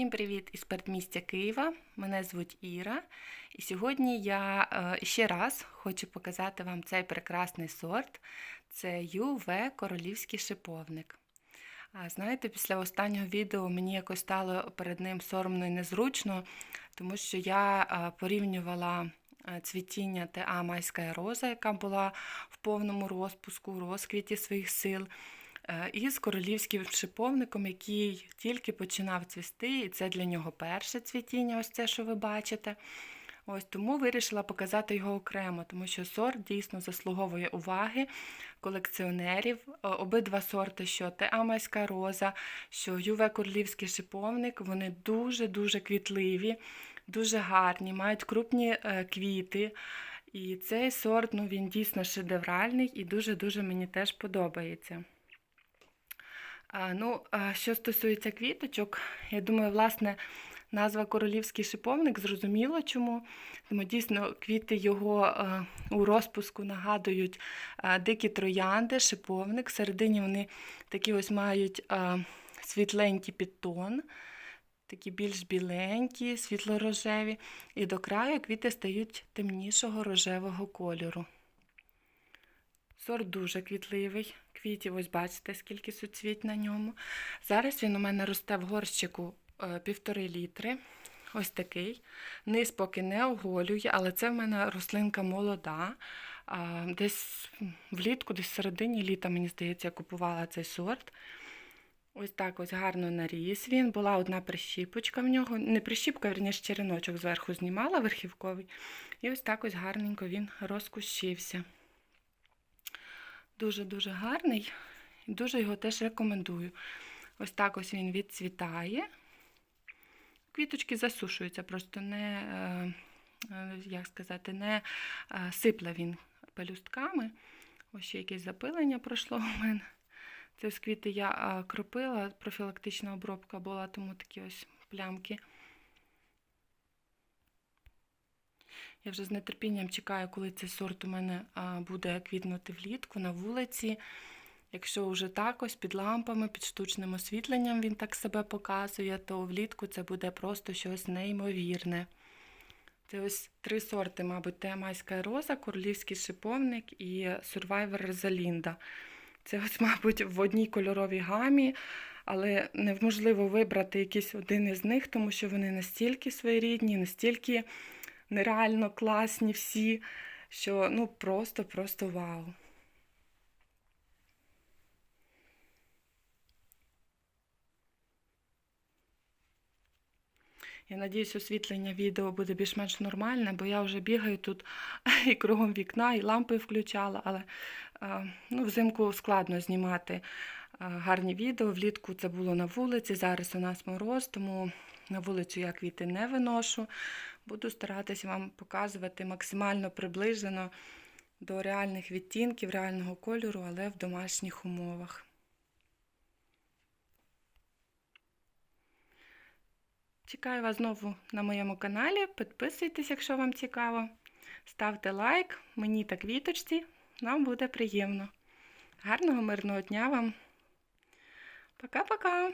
Всім привіт із передмістя Києва. Мене звуть Іра. І сьогодні я е, ще раз хочу показати вам цей прекрасний сорт. Це ЮВ Королівський шиповник. Знаєте, після останнього відео мені якось стало перед ним соромно і незручно, тому що я е, порівнювала е, цвітіння ТА Майська роза, яка була в повному розпуску, розквіті своїх сил. Е, із королівським шиповником, який тільки починав цвісти, і це для нього перше цвітіння, ось це, що ви бачите. Ось Тому вирішила показати його окремо, тому що сорт дійсно заслуговує уваги колекціонерів. Обидва сорти, що Теамайська роза, що Юве Королівський шиповник, вони дуже-дуже квітливі, дуже гарні, мають крупні е, квіти. І цей сорт ну, він дійсно шедевральний і дуже-дуже мені теж подобається. Ну, що стосується квіточок, я думаю, власне, назва королівський шиповник зрозуміло чому. Тому дійсно квіти його у розпуску нагадують дикі троянди, шиповник. Всередині вони такі ось мають а, світленький підтон, такі більш біленькі, світло-рожеві. І до краю квіти стають темнішого рожевого кольору. Сорт дуже квітливий. Квітів, ось бачите, скільки суцвіть на ньому. Зараз він у мене росте в горщику е, півтори літри. Ось такий. Низ поки не оголює, але це в мене рослинка молода. Десь влітку, десь в середині літа, мені здається, я купувала цей сорт. Ось так ось гарно наріс він. Була одна прищіпочка в нього. Не прищіпка, верніше череночок зверху знімала верхівковий. І ось так ось гарненько він розкущився. Дуже-дуже гарний. І дуже його теж рекомендую. Ось так ось він відцвітає. Квіточки засушуються, просто не, е, е, як сказати, не е, сипле він пелюстками. Ось ще якесь запилення пройшло у мене. Це з квіти я кропила, профілактична обробка була, тому такі ось плямки. Я вже з нетерпінням чекаю, коли цей сорт у мене буде квітнути влітку на вулиці. Якщо вже так ось під лампами, під штучним освітленням він так себе показує, то влітку це буде просто щось неймовірне. Це ось три сорти, мабуть, Теамайська роза, королівський шиповник і Survivor Розалінда. Це ось, мабуть, в одній кольоровій гамі, але неможливо вибрати якийсь один із них, тому що вони настільки своєрідні, настільки нереально класні всі, що ну просто-просто вау. Я надіюсь, освітлення відео буде більш-менш нормальне, бо я вже бігаю тут і кругом вікна, і лампи включала, але ну, взимку складно знімати гарні відео. Влітку це було на вулиці. Зараз у нас мороз, тому на вулицю я квіти не виношу. Буду старатися вам показувати максимально приближено до реальних відтінків, реального кольору, але в домашніх умовах. Чекаю вас знову на моєму каналі. Підписуйтесь, якщо вам цікаво. Ставте лайк, мені та квіточці, нам буде приємно. Гарного мирного дня вам! Пока-пока!